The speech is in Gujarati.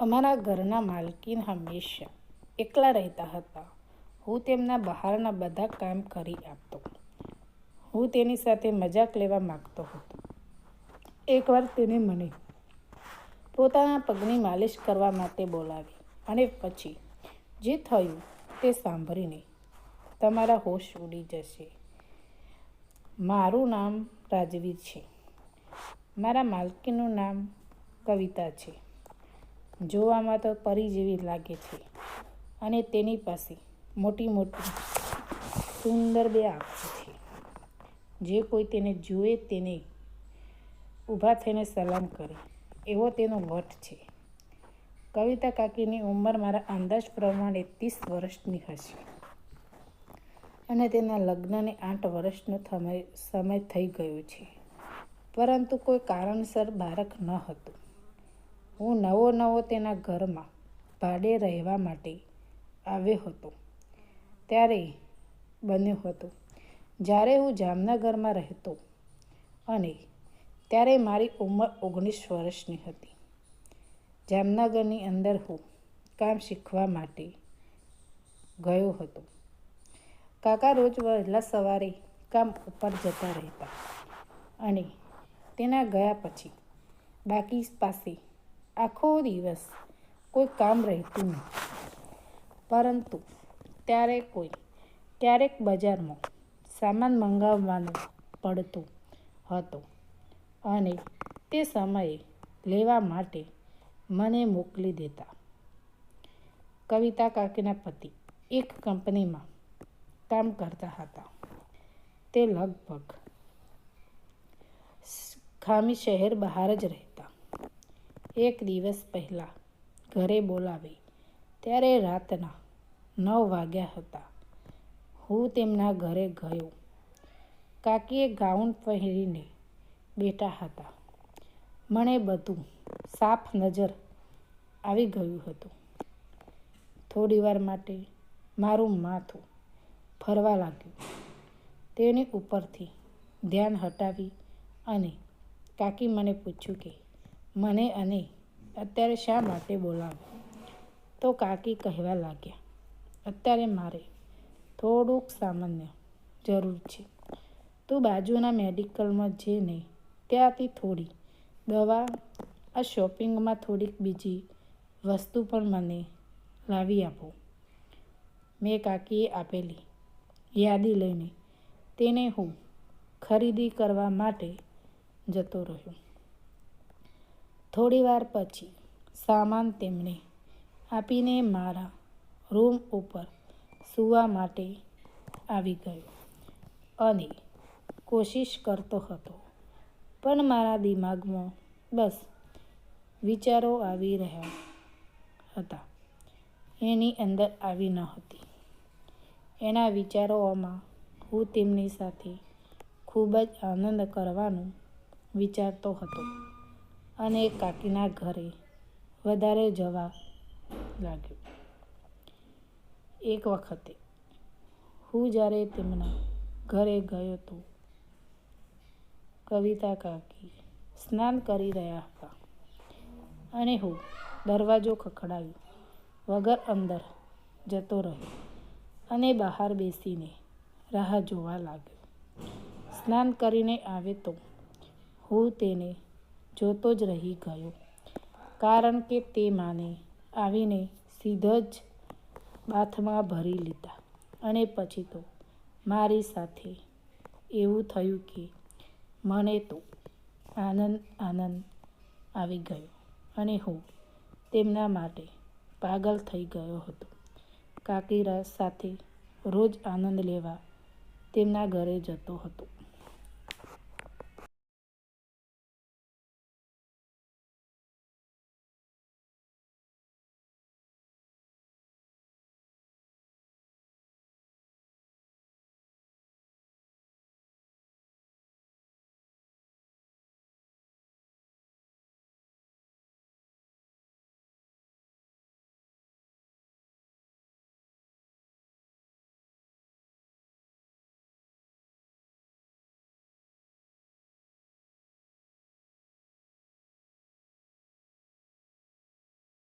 અમારા ઘરના માલકીન હંમેશા એકલા રહેતા હતા. હું તેમના બહારના બધા કામ કરી આપતો. હું તેની સાથે મજાક લેવા માગતો હતો. એકવાર તેને મને પોતાના પગની માલિશ કરવા માટે બોલાવી અને પછી જે થયું તે સાંભળીને તમારા હોશ ઉડી જશે. મારું નામ રાજવીર છે. મારા માલકીનું નામ કવિતા છે. જોવામાં તો પરી જેવી લાગે છે. અને તેની પાસે મોટી મોટી સુંદર બે આંખો છે. જે કોઈ તેને જુએ તેને ઊભા થઈને સલામ કરે. એવો તેનો વટ છે. કવિતા કાકીની ઉંમર મારા અંદાજ પ્રમાણે ત્રીસ વર્ષની હશે. અને તેના લગ્નને આઠ વર્ષનો સમય સમય થઈ ગયો છે. પરંતુ કોઈ કારણસર બાળક ન હતું. હું નવો નવો તેના ઘરમાં ભાડે રહેવા માટે આવ્યો હતો. ત્યારે બન્યું હતું. જ્યારે હું જામનગરમાં રહેતો અને ત્યારે મારી ઉંમર ઓગણીસ વર્ષની હતી. જામનગરની અંદર હું કામ શીખવા માટે ગયો હતો. કાકા રોજ વહેલા સવારે કામ ઉપર જતા રહેતા અને તેના ગયા પછી બાકી પાસે આખો દિવસ કોઈ કામ રહેતું નહીં. પરંતુ ત્યારે કોઈ ક્યારેક બજારમાં સામાન મંગાવવાનું પડતું હતું અને તે સમયે લેવા માટે મને મોકલી દેતા. કવિતા કાકીના પતિ એક કંપનીમાં કામ કરતા હતા. તે લગભગ ખામી શહેર બહાર જ રહેતા એક દિવસ પહેલાં ઘરે બોલાવી. ત્યારે રાતના નવ વાગ્યા હતા. હું તેમના ઘરે ગયો. કાકીએ ગાઉન પહેરીને બેઠા હતા. મને બધું સાફ નજર આવી ગયું હતું. થોડીવાર માટે મારું માથું ફરવા લાગ્યું. તેની ઉપરથી ધ્યાન હટાવી અને કાકી મને પૂછ્યું કે, મને અને અત્યારે શા માટે બોલાવ્યો તો કાકી કહેવા લાગ્યા, અત્યારે મારે થોડુંક સામાન્ય જરૂર છે. તું બાજુના મેડિકલમાં જઈને ત્યાંથી થોડી દવા, આ શોપિંગમાં થોડીક બીજી વસ્તુ પણ મને લાવી આપો. મેં કાકીએ આપેલી યાદી લઈને તેને હું ખરીદી કરવા માટે જતો રહ્યો. થોડીવાર પછી સામાન તેમણે આપીને મારા રૂમ ઉપર સૂવા માટે આવી ગયો અને કોશિશ કરતો હતો. પણ મારા દિમાગમાં બસ વિચારો આવી રહ્યા હતા. એની અંદર આવી ન હતી. એના વિચારોમાં હું તેમની સાથે ખૂબ જ આનંદ કરવાનું વિચારતો હતો. અને કાકીના ઘરે વધારે જવા લાગ્યો. એક વખતે હું જ્યારે તેમના ઘરે ગયો તો કવિતા કાકી સ્નાન કરી રહ્યા હતા અને હું દરવાજો ખખડાવ્યો વગર અંદર જતો રહ્યો અને બહાર બેસીને રાહ જોવા લાગ્યો. સ્નાન કરીને આવે તો હું તેને જોતો જ રહી ગયો. કારણ કે તે માને આવીને સીધા જ બાથમાં ભરી લીધા. અને પછી તો મારી સાથે એવું થયું કે મને તો આનંદ આનંદ આવી ગયો અને હું તેમના માટે પાગલ થઈ ગયો હતો. કાકીરા સાથે રોજ આનંદ લેવા તેમના ઘરે જતો હતો.